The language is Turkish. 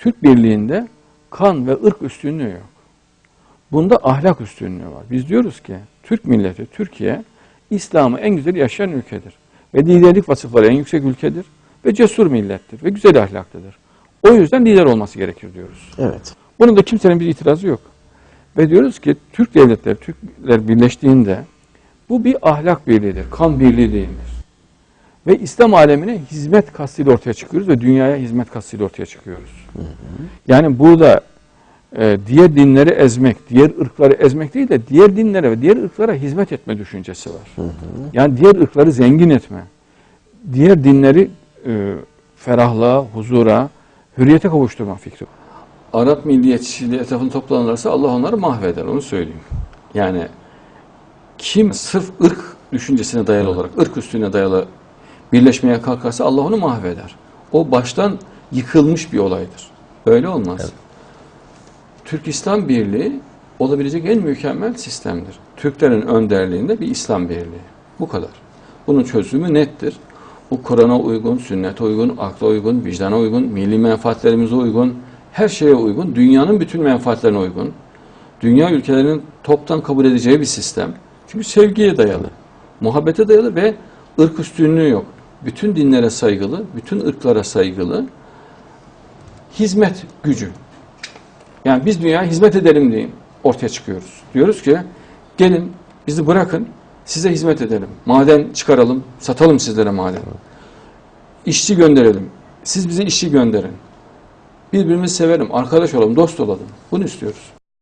Türk birliğinde kan ve ırk üstünlüğü yok. Bunda ahlak üstünlüğü var. Biz diyoruz ki Türk milleti, Türkiye İslam'ı en güzel yaşayan ülkedir. Ve liderlik vasıfları en yüksek ülkedir. Ve cesur millettir. Ve güzel ahlaklıdır. O yüzden lider olması gerekir diyoruz. Evet. Bunun da kimsenin bir itirazı yok. Ve diyoruz ki Türk devletleri, Türkler birleştiğinde bu bir ahlak birliğidir, kan birliği değildir. Ve İslam alemine hizmet kastıyla ortaya çıkıyoruz ve dünyaya hizmet kastıyla ortaya çıkıyoruz. Yani burada e, diğer dinleri ezmek, diğer ırkları ezmek değil de diğer dinlere ve diğer ırklara hizmet etme düşüncesi var. Yani diğer ırkları zengin etme, diğer dinleri e, ferahlığa, huzura, hürriyete kavuşturma fikri. Arap milliyetçiliği etrafında toplanırlarsa Allah onları mahveder, onu söyleyeyim. Yani kim sırf ırk düşüncesine dayalı olarak, ırk üstüne dayalı birleşmeye kalkarsa Allah onu mahveder. O baştan yıkılmış bir olaydır. Öyle olmaz. Türk İslam Birliği olabilecek en mükemmel sistemdir. Türklerin önderliğinde bir İslam Birliği. Bu kadar. Bunun çözümü nettir. Bu Kur'an'a uygun, sünnete uygun, akla uygun, vicdana uygun, milli menfaatlerimize uygun, her şeye uygun, dünyanın bütün menfaatlerine uygun. Dünya ülkelerinin toptan kabul edeceği bir sistem. Çünkü sevgiye dayalı, muhabbete dayalı ve ırk üstünlüğü yok. Bütün dinlere saygılı, bütün ırklara saygılı. Hizmet gücü. Yani biz dünyaya hizmet edelim diye ortaya çıkıyoruz. Diyoruz ki gelin bizi bırakın size hizmet edelim. Maden çıkaralım, satalım sizlere maden. İşçi gönderelim. Siz bize işçi gönderin. Birbirimizi sevelim, arkadaş olalım, dost olalım. Bunu istiyoruz.